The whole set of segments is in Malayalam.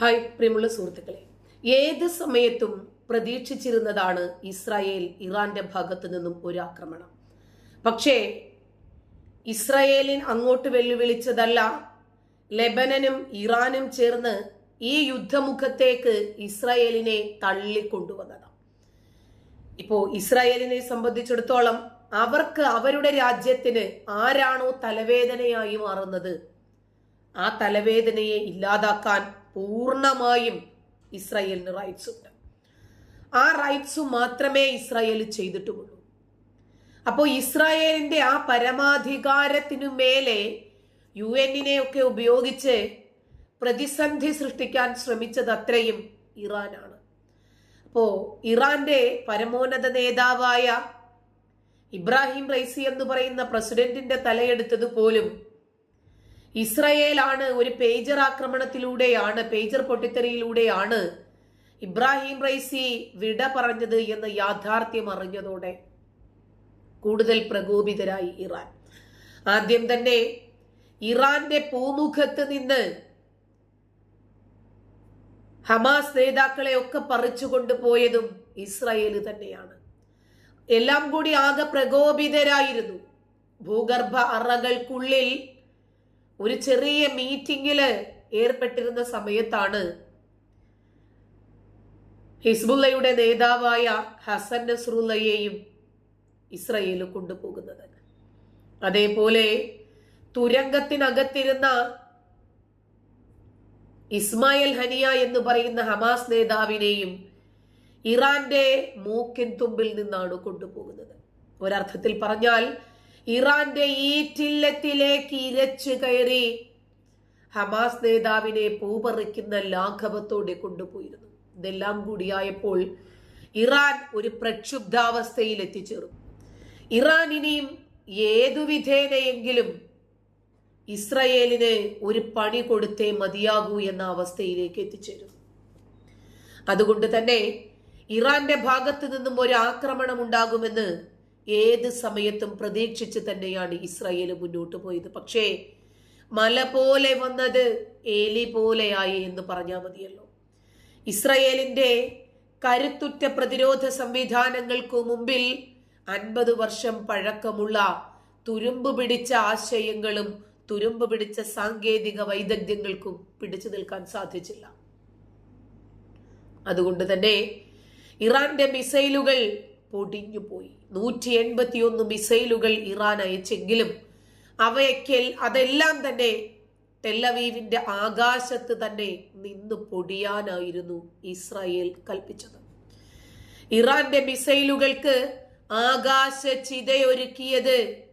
ഹായ് പ്രിയമുള്ള സുഹൃത്തുക്കളെ. ഏത് സമയത്തും പ്രതീക്ഷിച്ചിരുന്നതാണ് ഇസ്രായേൽ ഇറാന്റെ ഭാഗത്തു നിന്നും ഒരു ആക്രമണം പക്ഷേ ഇസ്രായേലിൻ അങ്ങോട്ട് വെല്ലുവിളിച്ചതല്ല ലെബനനും ഇറാനും ചേർന്ന് ഈ യുദ്ധമുഖത്തേക്ക് ഇസ്രായേലിനെ തള്ളിക്കൊണ്ടുവന്നതാണ് ഇപ്പോ ഇസ്രായേലിനെ സംബന്ധിച്ചിടത്തോളം അവർക്ക് അവരുടെ രാജ്യത്തിന് ആരാണോ തലവേദനയായി മാറുന്നത് ആ തലവേദനയെ ഇല്ലാതാക്കാൻ പൂർണമായും ഇസ്രായേലിന് റൈറ്റ്സ് ഉണ്ട്. ആ റൈറ്റ്സ് മാത്രമേ ഇസ്രായേൽ ചെയ്തിട്ടുള്ളൂ. അപ്പോൾ ഇസ്രായേലിന്റെ ആ പരമാധികാരത്തിനു മേലെ യു എന്നിനെയൊക്കെ ഉപയോഗിച്ച് പ്രതിസന്ധി സൃഷ്ടിക്കാൻ ശ്രമിച്ചത് അത്രയും ഇറാനാണ്. അപ്പോ ഇറാന്റെ പരമോന്നത നേതാവായ ഇബ്രാഹിം റൈസി എന്ന് പറയുന്ന പ്രസിഡന്റിന്റെ തലയെടുത്തത് പോലും ഇസ്രയേലാണ് ഒരു പേജർ ആക്രമണത്തിലൂടെയാണ് പേജർ പൊട്ടിത്തെറിയിലൂടെയാണ് ഇബ്രാഹിം റൈസി വിട പറഞ്ഞത് എന്ന് യാഥാർത്ഥ്യം അറിഞ്ഞതോടെ കൂടുതൽ പ്രകോപിതരായി ഇറാൻ. ആദ്യം തന്നെ ഇറാന്റെ പൂമുഖത്ത് നിന്ന് ഹമാസ് നേതാക്കളെ ഒക്കെ പറിച്ചു കൊണ്ടുപോയതും ഇസ്രായേൽ തന്നെയാണ്. എല്ലാം കൂടി ആകെ പ്രകോപിതരായിരുന്നു. ഭൂഗർഭ അറകൾക്കുള്ളിൽ ഒരു ചെറിയ മീറ്റിംഗിൽ ഏർപ്പെട്ടിരുന്ന സമയത്താണ് ഹിസ്ബുല്ലയുടെ നേതാവായ ഹസൻ നസ്രുല്ലയെയും ഇസ്രയേൽ കൊണ്ടുപോകുന്നത്. അതേപോലെ തുരങ്കത്തിനകത്തിരുന്ന ഇസ്മായിൽ ഹനിയ എന്ന് പറയുന്ന ഹമാസ് നേതാവിനെയും ഇറാന്റെ മൂക്കിൻ തുമ്പിൽ നിന്നാണ് കൊണ്ടുപോകുന്നത്. ഒരർത്ഥത്തിൽ പറഞ്ഞാൽ ഇറാന്റെ ഈ ചില്ലത്തിലേക്ക് ഇരച്ചു കയറി ഹമാസ് നേതാവിനെ പൂപറിക്കുന്ന ലാഘവത്തോടെ കൊണ്ടുപോയിരുന്നു. ഇതെല്ലാം കൂടിയായപ്പോൾ ഇറാൻ ഒരു പ്രക്ഷുബ്ധാവസ്ഥയിൽ എത്തിച്ചേർന്നു. ഇറാൻ ഇനിയും ഏതു വിധേനയെങ്കിലും ഇസ്രയേലിന് ഒരു പണി കൊടുത്തേ മതിയാകൂ എന്ന അവസ്ഥയിലേക്ക് എത്തിച്ചേരും അതുകൊണ്ട് തന്നെ ഇറാന്റെ ഭാഗത്തു നിന്നും ഒരു ആക്രമണം ഉണ്ടാകുമെന്ന് ഏത് സമയത്തും പ്രതീക്ഷിച്ച് തന്നെയാണ് ഇസ്രായേൽ മുന്നോട്ട് പോയത്. പക്ഷേ മല പോലെ വന്നത് ഏലി പോലെയായി എന്ന് പറഞ്ഞാൽ മതിയല്ലോ. ഇസ്രയേലിന്റെ കരുത്തുറ്റ പ്രതിരോധ സംവിധാനങ്ങൾക്കു മുമ്പിൽ അൻപത് വർഷം പഴക്കമുള്ള തുരുമ്പ് പിടിച്ച ആശയങ്ങളും തുരുമ്പ് പിടിച്ച സാങ്കേതിക വൈദഗ്ധ്യങ്ങൾക്കും പിടിച്ചു നിൽക്കാൻ സാധിച്ചില്ല. അതുകൊണ്ട് തന്നെ ഇറാന്റെ മിസൈലുകൾ പൊടിഞ്ഞുപോയി നൂറ്റി എൺപത്തിയൊന്ന് മിസൈലുകൾ ഇറാൻ അയച്ചെങ്കിലും അവയ്ക്കൽ അതെല്ലാം തന്നെ ടെല്ലവീവിന്റെ ആകാശത്ത് തന്നെ നിന്ന് പൊടിയാനായിരുന്നു ഇസ്രായേൽ കൽപ്പിച്ചത്. ഇറാന്റെ മിസൈലുകൾക്ക് ആകാശ ചിതയൊരുക്കിയത്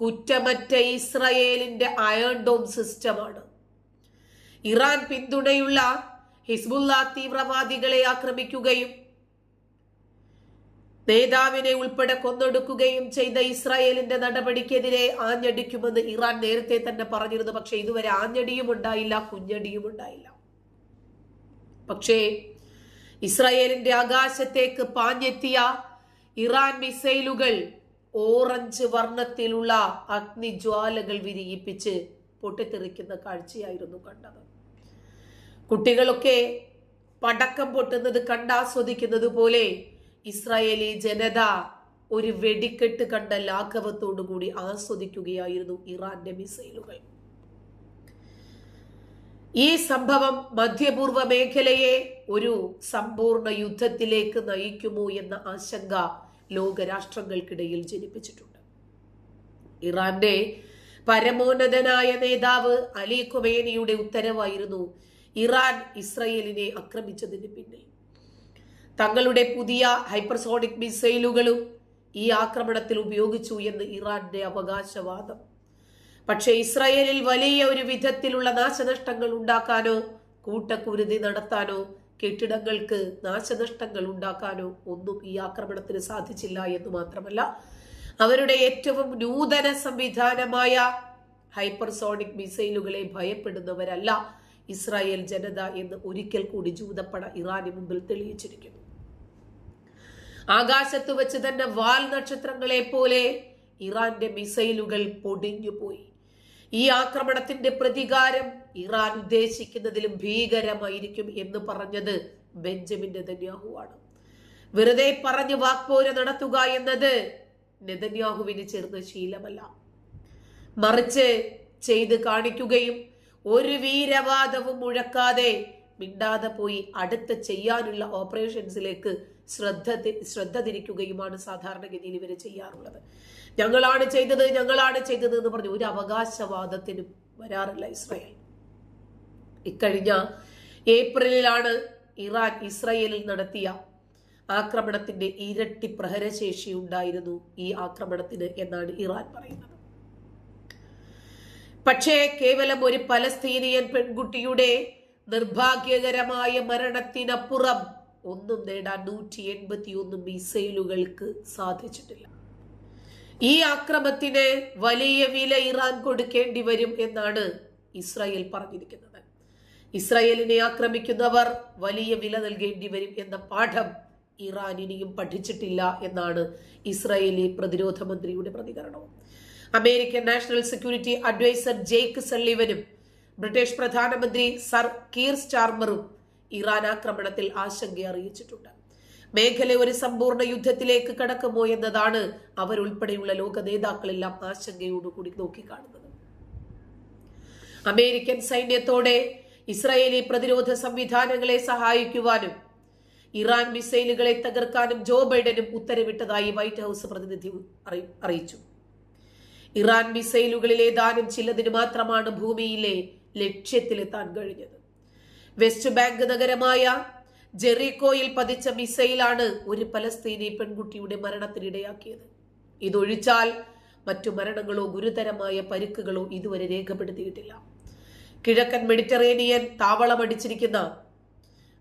കുറ്റമറ്റ ഇസ്രയേലിന്റെ അയൺ ഡോം സിസ്റ്റമാണ്. ഇറാൻ പിന്തുണയുള്ള ഹിസ്ബുല്ല തീവ്രവാദികളെ ആക്രമിക്കുകയും നേതാവിനെ ഉൾപ്പെടെ കൊന്നൊടുക്കുകയും ചെയ്ത ഇസ്രായേലിന്റെ നടപടിക്കെതിരെ ആഞ്ഞടിക്കുമെന്ന് ഇറാൻ നേരത്തെ തന്നെ പറഞ്ഞിരുന്നു. പക്ഷേ ഇതുവരെ ആഞ്ഞടിയും ഉണ്ടായില്ല കുഞ്ഞടിയും ഉണ്ടായില്ല. പക്ഷേ ഇസ്രായേലിന്റെ ആകാശത്തേക്ക് പാഞ്ഞെത്തിയ ഇറാൻ മിസൈലുകൾ ഓറഞ്ച് വർണത്തിലുള്ള അഗ്നിജ്വാലകൾ വിരിയിപ്പിച്ച് പൊട്ടിത്തെറിക്കുന്ന കാഴ്ചയായിരുന്നു കണ്ടത്. കുട്ടികളൊക്കെ പടക്കം പൊട്ടുന്നത് കണ്ടാസ്വദിക്കുന്നത് പോലെ ഇസ്രായേലി ജനത ഒരു വെടിക്കെട്ട് കണ്ട ലാഘവത്തോടു കൂടി ആസ്വദിക്കുകയായിരുന്നു ഇറാന്റെ മിസൈലുകൾ. ഈ സംഭവം മധ്യപൂർവ മേഖലയെ ഒരു സമ്പൂർണ യുദ്ധത്തിലേക്ക് നയിക്കുമോ എന്ന ആശങ്ക ലോകരാഷ്ട്രങ്ങൾക്കിടയിൽ ജനിപ്പിച്ചിട്ടുണ്ട്. ഇറാന്റെ പരമോന്നതനായ നേതാവ് അലി ഖുമേനിയുടെ ഉത്തരവായിരുന്നു ഇറാൻ ഇസ്രയേലിനെ ആക്രമിച്ചതിന് പിന്നിൽ. തങ്ങളുടെ പുതിയ ഹൈപ്പർസോണിക് മിസൈലുകളും ഈ ആക്രമണത്തിൽ ഉപയോഗിച്ചു എന്ന് ഇറാന്റെ അവകാശവാദം. പക്ഷേ ഇസ്രായേലിൽ വലിയ ഒരു വിധത്തിലുള്ള നാശനഷ്ടങ്ങൾ ഉണ്ടാക്കാനോ കൂട്ടക്കുരുതി നടത്താനോ കെട്ടിടങ്ങൾക്ക് നാശനഷ്ടങ്ങൾ ഉണ്ടാക്കാനോ ഒന്നും ഈ ആക്രമണത്തിന് സാധിച്ചില്ല എന്ന് മാത്രമല്ല അവരുടെ ഏറ്റവും നൂതന സംവിധാനമായ ഹൈപ്പർസോണിക് മിസൈലുകളെ ഭയപ്പെടുന്നവരല്ല ഇസ്രായേൽ ജനത എന്ന് ഒരിക്കൽ കൂടി ജൂതപ്പട ഇറാന് മുമ്പിൽ തെളിയിച്ചിരിക്കുന്നു. ആകാശത്ത് വെച്ച് തന്നെ വാൽ നക്ഷത്രങ്ങളെ പോലെ ഇറാന്റെ മിസൈലുകൾ പൊടിഞ്ഞുപോയി. ഈ ആക്രമണത്തിന്റെ പ്രതികാരം ഇറാൻ ഉദ്ദേശിക്കുന്നതിലും ഭീകരമായിരിക്കും എന്ന് പറഞ്ഞത് ബെഞ്ചമിൻ നെതന്യാഹുവാണ്. വെറുതെ പറഞ്ഞ് വാക്പോര് നടത്തുക എന്നത് നെതന്യാഹുവിന് ചേർന്ന ശീലമല്ല. മറിച്ച് ചെയ്ത് കാണിക്കുകയും ഒരു വീരവാദവും മുഴക്കാതെ മിണ്ടാതെ പോയി അടുത്ത് ചെയ്യാനുള്ള ഓപ്പറേഷൻസിലേക്ക് ശ്രദ്ധ ശ്രദ്ധ തിരിക്കുകയുമാണ് സാധാരണഗതിയിൽ ഇവർ ചെയ്യാറുള്ളത്. ഞങ്ങളാണ് ചെയ്തത് ഞങ്ങളാണ് ചെയ്തത് എന്ന് പറഞ്ഞു ഒരു അവകാശവാദത്തിന് വരാറില്ല ഇസ്രായേൽ. ഇക്കഴിഞ്ഞ ഏപ്രിലിലാണ് ഇറാൻ ഇസ്രയേലിൽ നടത്തിയ ആക്രമണത്തിന്റെ ഇരട്ടി പ്രഹരശേഷി ഉണ്ടായിരുന്നു ഈ ആക്രമണത്തിന് എന്നാണ് ഇറാൻ പറയുന്നത്. പക്ഷേ കേവലം ഒരു പലസ്തീനിയൻ പെൺകുട്ടിയുടെ നിർഭാഗ്യകരമായ മരണത്തിനപ്പുറം ഒന്നും നേടാൻ നൂറ്റി എൺപത്തി ഒന്ന് മിസൈലുകൾക്ക് സാധിച്ചിട്ടില്ല. ഈ ആക്രമത്തിന് വലിയ വില ഇറാൻ കൊടുക്കേണ്ടി വരും എന്നാണ് ഇസ്രായേൽ പറഞ്ഞിരിക്കുന്നത്. ഇസ്രായേലിനെ ആക്രമിക്കുന്നവർ വലിയ വില നൽകേണ്ടി വരും എന്ന പാഠം ഇറാൻ ഇനിയും പഠിച്ചിട്ടില്ല എന്നാണ് ഇസ്രായേലി പ്രതിരോധ മന്ത്രിയുടെ പ്രതികരണവും. American national security adviser Jake സള്ളിവനും British പ്രധാനമന്ത്രി സർ കീർ സ്റ്റാർമറും ഇറാൻ ആക്രമണത്തിൽ ആശങ്ക അറിയിച്ചിട്ടുണ്ട്. മേഖല ഒരു സമ്പൂർണ യുദ്ധത്തിലേക്ക് കടക്കുമോ എന്നതാണ് അവരുൾപ്പെടെയുള്ള ലോക നേതാക്കളെല്ലാം ആശങ്കയോടുകൂടി നോക്കിക്കാണുന്നത്. അമേരിക്കൻ സൈന്യത്തോടെ ഇസ്രായേലി പ്രതിരോധ സംവിധാനങ്ങളെ സഹായിക്കുവാനും ഇറാൻ മിസൈലുകളെ തകർക്കാനും ജോ ബൈഡനും ഉത്തരവിട്ടതായി വൈറ്റ് ഹൗസ് പ്രതിനിധി അറിയിച്ചു. ഇറാൻ മിസൈലുകളിൽ ഏതാനും ചിലതിന് മാത്രമാണ് ഭൂമിയിലെ ലക്ഷ്യത്തിലെത്താൻ കഴിഞ്ഞത്. വെസ്റ്റ് ബാങ്ക് നഗരമായ ജെറിക്കോയിൽ പതിച്ച മിസൈലാണ് ഒരു പലസ്തീനി പെൺകുട്ടിയുടെ മരണത്തിനിടയാക്കിയത്. ഇതൊഴിച്ചാൽ മറ്റു മരണങ്ങളോ ഗുരുതരമായ പരിക്കുകളോ ഇതുവരെ രേഖപ്പെടുത്തിയിട്ടില്ല. കിഴക്കൻ മെഡിറ്ററേനിയൻ താവളമടിച്ചിരിക്കുന്ന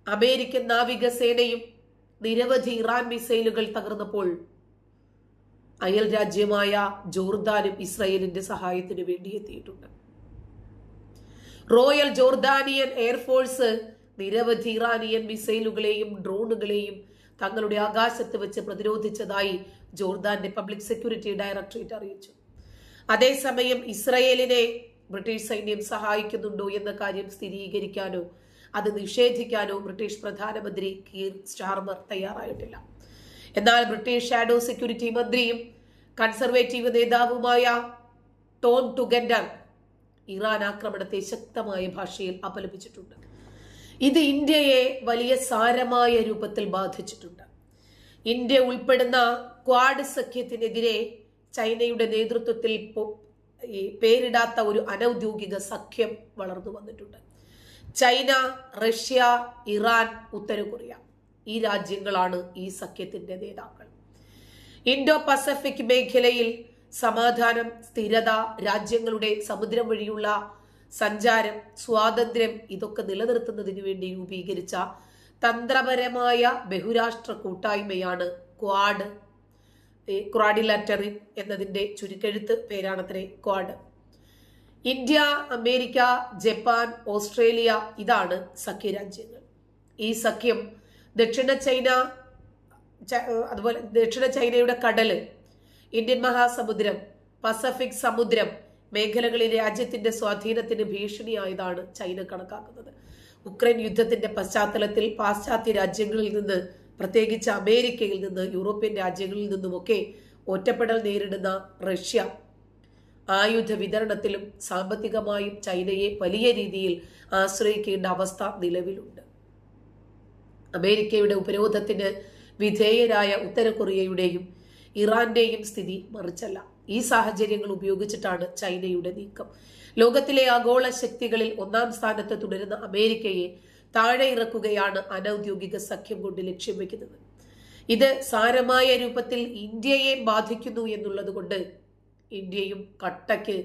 അമേരിക്കൻ നാവികസേനയും നിരവധി ഇറാൻ മിസൈലുകൾ തകർന്നപ്പോൾ അയൽ രാജ്യമായ ജോർദാനും ഇസ്രയേലിന്റെ സഹായത്തിന് വേണ്ടി എത്തിയിട്ടുണ്ട്. റോയൽ ജോർദാനിയൻ എയർഫോഴ്സ് നിരവധി ഇറാനിയൻ മിസൈലുകളെയും ഡ്രോണുകളെയും തങ്ങളുടെ ആകാശത്ത് വെച്ച് പ്രതിരോധിച്ചതായി ജോർദാന്റെ പബ്ലിക് സെക്യൂരിറ്റി ഡയറക്ടറേറ്റ് അറിയിച്ചു. അതേസമയം ഇസ്രയേലിനെ ബ്രിട്ടീഷ് സൈന്യം സഹായിക്കുന്നുണ്ടോ എന്ന കാര്യം സ്ഥിരീകരിക്കാനോ അത് നിഷേധിക്കാനോ ബ്രിട്ടീഷ് പ്രധാനമന്ത്രി കീർ സ്റ്റാർമർ തയ്യാറായിട്ടില്ല. എന്നാൽ ബ്രിട്ടീഷ് ഷാഡോ സെക്യൂരിറ്റി മന്ത്രിയും കൺസർവേറ്റീവ് നേതാവുമായ ടോം ടുഗൻഡർ ഇറാൻ ആക്രമണത്തെ ശക്തമായ ഭാഷയിൽ അപലപിച്ചിട്ടുണ്ട്. ഇത് ഇന്ത്യയെ വലിയ സാരമായ രൂപത്തിൽ ബാധിച്ചിട്ടുണ്ട്. ഇന്ത്യ ഉൾപ്പെടുന്ന ക്വാഡ് സഖ്യത്തിനെതിരെ ചൈനയുടെ നേതൃത്വത്തിൽ ഈ പേരിടാത്ത ഒരു അനൌദ്യോഗിക സഖ്യം വളർന്നു വന്നിട്ടുണ്ട്. ചൈന റഷ്യ ഇറാൻ ഉത്തര കൊറിയ ഈ രാജ്യങ്ങളാണ് ഈ സഖ്യത്തിന്റെ നേതാക്കൾ. ഇൻഡോ പസഫിക് മേഖലയിൽ സമാധാനം സ്ഥിരത രാജ്യങ്ങളുടെ സമുദ്രം വഴിയുള്ള സഞ്ചാരം സ്വാതന്ത്ര്യം ഇതൊക്കെ നിലനിർത്തുന്നതിനു വേണ്ടി രൂപീകരിച്ച തന്ത്രപരമായ ബഹുരാഷ്ട്ര കൂട്ടായ്മയാണ് ക്വാഡ്. ക്വാഡിലാറ്ററിൻ എന്നതിന്റെ ചുരുക്കെഴുത്ത് പേരാണത്രേ Quad. India America Japan Australia ഇതാണ് സഖ്യരാജ്യങ്ങൾ. ഈ സഖ്യം ദക്ഷിണ ചൈന അതുപോലെ ദക്ഷിണ ചൈനയുടെ കടൽ ഇന്ത്യൻ മഹാസമുദ്രം പസഫിക് സമുദ്രം മേഖലകളിൽ രാജ്യത്തിന്റെ സ്വാധീനത്തിന് ഭീഷണിയായതാണ് ചൈന കണക്കാക്കുന്നത്. ഉക്രൈൻ യുദ്ധത്തിന്റെ പശ്ചാത്തലത്തിൽ പാശ്ചാത്യ രാജ്യങ്ങളിൽ നിന്ന് പ്രത്യേകിച്ച് അമേരിക്കയിൽ നിന്ന് യൂറോപ്യൻ രാജ്യങ്ങളിൽ നിന്നുമൊക്കെ ഒറ്റപ്പെടൽ നേരിടുന്ന റഷ്യ. ആയുധ വിതരണത്തിലും സാമ്പത്തികമായും ചൈനയെ വലിയ രീതിയിൽ ആശ്രയിക്കേണ്ട അവസ്ഥ നിലവിലുണ്ട്. അമേരിക്കയുടെ ഉപരോധത്തിന് വിധേയരായ ഉത്തര കൊറിയയുടെയും ഇറാന്റെയും സ്ഥിതി മറിച്ചല്ല. ഈ സാഹചര്യങ്ങൾ ഉപയോഗിച്ചിട്ടാണ് ചൈനയുടെ നീക്കം. ലോകത്തിലെ ആഗോള ശക്തികളിൽ ഒന്നാം സ്ഥാനത്ത് തുടരുന്ന അമേരിക്കയെ താഴെ ഇറക്കുകയാണ് അനൌദ്യോഗിക സഖ്യം കൊണ്ട് ലക്ഷ്യം വെക്കുന്നത്. ഇത് സാരമായ രൂപത്തിൽ ഇന്ത്യയെ ബാധിക്കുന്നു എന്നുള്ളത് കൊണ്ട് ഇന്ത്യയും കട്ടയ്ക്ക്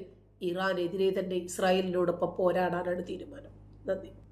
ഇറാനെതിരെ തന്നെ ഇസ്രായേലിനോടൊപ്പം പോരാടാനാണ് തീരുമാനം. നന്ദി.